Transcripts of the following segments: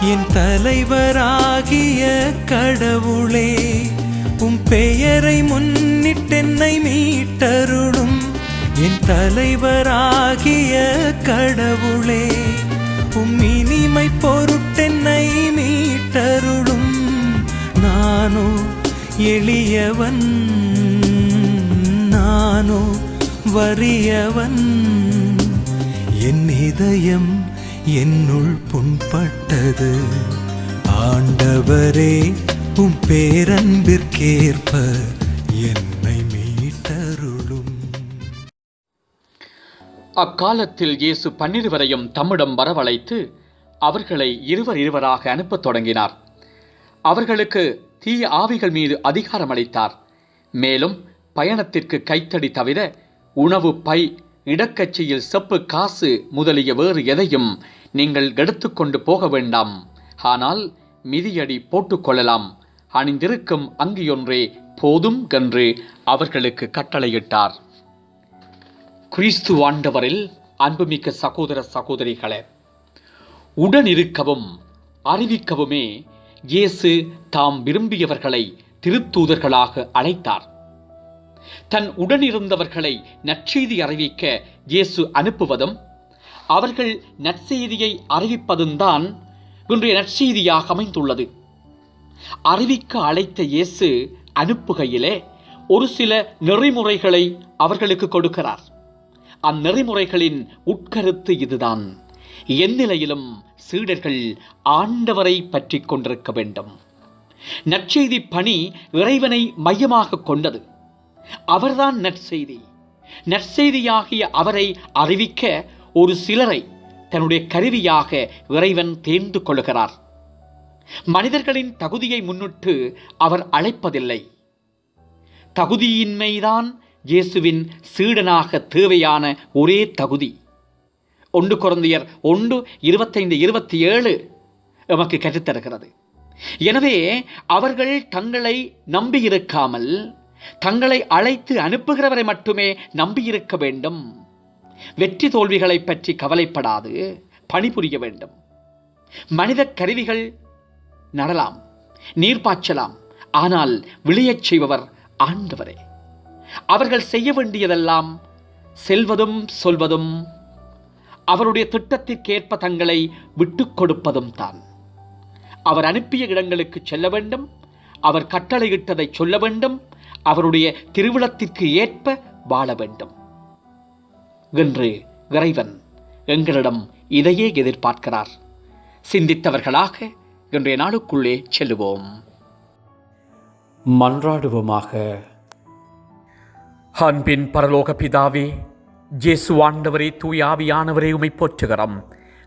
என் தலைவராகிய கடவுளே உம் பெயரை முன்னிட்டென்னை மீட்டருளும். என் தலைவராகிய கடவுளே உம் இனிமை பொருட்டென்னை மீட்டருளும். நானோ எளியவன் நானோ வறியவன். என் இதயம் என்னுள் புண்பட்டது. ஆண்டவரே உம் பேரன்பிற்கேற்ப என்னை மீட்டருளும். அக்காலத்தில் இயேசு பன்னிருவரையும் தம்மிடம் வரவழைத்து அவர்களை இருவர் இருவராக அனுப்பத் தொடங்கினார். அவர்களுக்கு தீய ஆவிகள் மீது அதிகாரம் அளித்தார் மேலும் பயணத்திற்கு கைத்தடி தவிர உணவு பை இடக்கச்சியில் செப்பு காசு முதலிய வேறு எதையும் நீங்கள் எடுத்துக்கொண்டு போக வேண்டாம். ஆனால் மிதியடி போட்டுக்கொள்ளலாம் அணிந்திருக்கும் அங்கியொன்றே போதும் என்று அவர்களுக்கு கட்டளையிட்டார். கிறிஸ்து ஆண்டவரில் அன்புமிக்க சகோதர சகோதரிகளே உடனிருக்கவும் அறிவிக்கவுமே இயேசு தாம் விரும்பியவர்களை திருத்தூதர்களாக அழைத்தார். தன் உடனிருந்தவர்களை நற்செய்தி அறிவிக்க இயேசு அனுப்புவதும் அவர்கள் நற்செய்தியை அறிவிப்பதும் தான் இன்றைய நற்செய்தியாக அமைந்துள்ளது. அறிவிக்க அழைத்த இயேசு அனுப்புகையிலே ஒரு சில நெறிமுறைகளை அவர்களுக்கு கொடுக்கிறார். அந்நெறிமுறைகளின் உட்கருத்து இதுதான். எந்நிலையிலும் சீடர்கள் ஆண்டவரை பற்றி கொண்டிருக்க வேண்டும். நற்செய்தி பணி இறைவனை மையமாக கொண்டது. அவர்தான் நற்செய்தி. நற்செய்தியாகிய அவரை அறிவிக்க ஒரு சிலரை தன்னுடைய கருவியாக இறைவன் தேர்ந்து கொள்கிறார். மனிதர்களின் தகுதியை முன்னிட்டு அவர் அழைப்பதில்லை. தகுதியின்மைதான் இயேசுவின் சீடனாக தேவையான ஒரே தகுதி. ஒன்று குழந்தையர் ஒன்று இருபத்தைந்து இருபத்தி ஏழு எமக்கு கற்றுத்தருகிறது. எனவே அவர்கள் தங்களை நம்பியிருக்காமல் தங்களை அழைத்து அனுப்புகிறவரை மட்டுமே நம்பியிருக்க வேண்டும். வெற்றி தோல்விகளை பற்றி கவலைப்படாது பணிபுரிய வேண்டும். மனித கருவிகள் நடலாம் நீர் பாய்ச்சலாம் ஆனால் விளையச் செய்பவர் ஆண்டவரே. அவர்கள் செய்ய வேண்டியதெல்லாம் செல்வதும் சொல்வதும் அவருடைய திட்டத்திற்கேற்ப தங்களை விட்டுக் கொடுப்பதும் தான். அவர் அனுப்பிய இடங்களுக்கு செல்ல வேண்டும் அவர் கட்டளையிட்டதை சொல்ல வேண்டும் அவருடைய திருவிழத்திற்கு ஏற்ப வாழ வேண்டும். என்று இறைவன் எங்களிடம் இதையே எதிர்பார்க்கிறார். சிந்தித்தவர்களாக இன்றைய நாளுக்குள்ளே செல்லுவோம். மன்றாடுவோமாக. அன்பின் பரலோக பிதாவே ஜேசு ஆண்டவரே தூயாவியானவரே உமை போற்றுகிறோம்.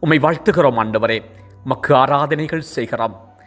உமை வாழ்த்துகிறோம் ஆண்டவரே. மக்கு ஆராதனைகள் செய்கிறோம்.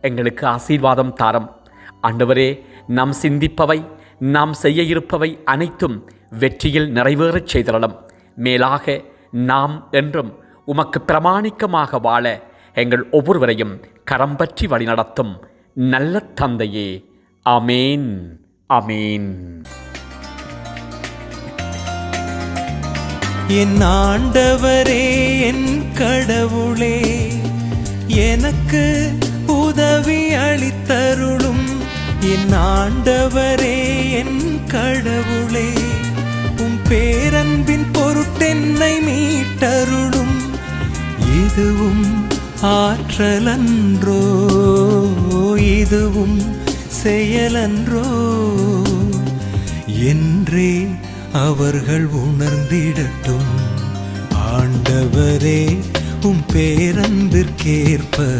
எங்களுக்கு ஆசீர்வாதம் தாரம். ஆண்டவரே நாம் சிந்திப்பவை நாம் செய்ய இருப்பவை அனைத்தும் வெற்றியில் நிறைவேறச் செய்திடலாம் மேலாக நாம் என்றும் உமக்கு பிரமாணிக்கமாக வாழ எங்கள் ஒவ்வொருவரையும் கரம் பற்றி வழிநடத்தும் நல்ல தந்தையே. அமேன் அமேன் என் ஆண்டவரே என் கடவுளே எனக்கு ஆண்டவரே என் கடவுளே உம் பேரன்பின் பொருட்டென்னை மீட்டருளும். இதுவும் ஆற்றலன்றோ இதுவும் செயலன்றோ? என்றே அவர்கள் உணர்ந்திடட்டும். ஆண்டவரே உம் பேரன்பிற்கேற்ப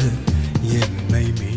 என்னை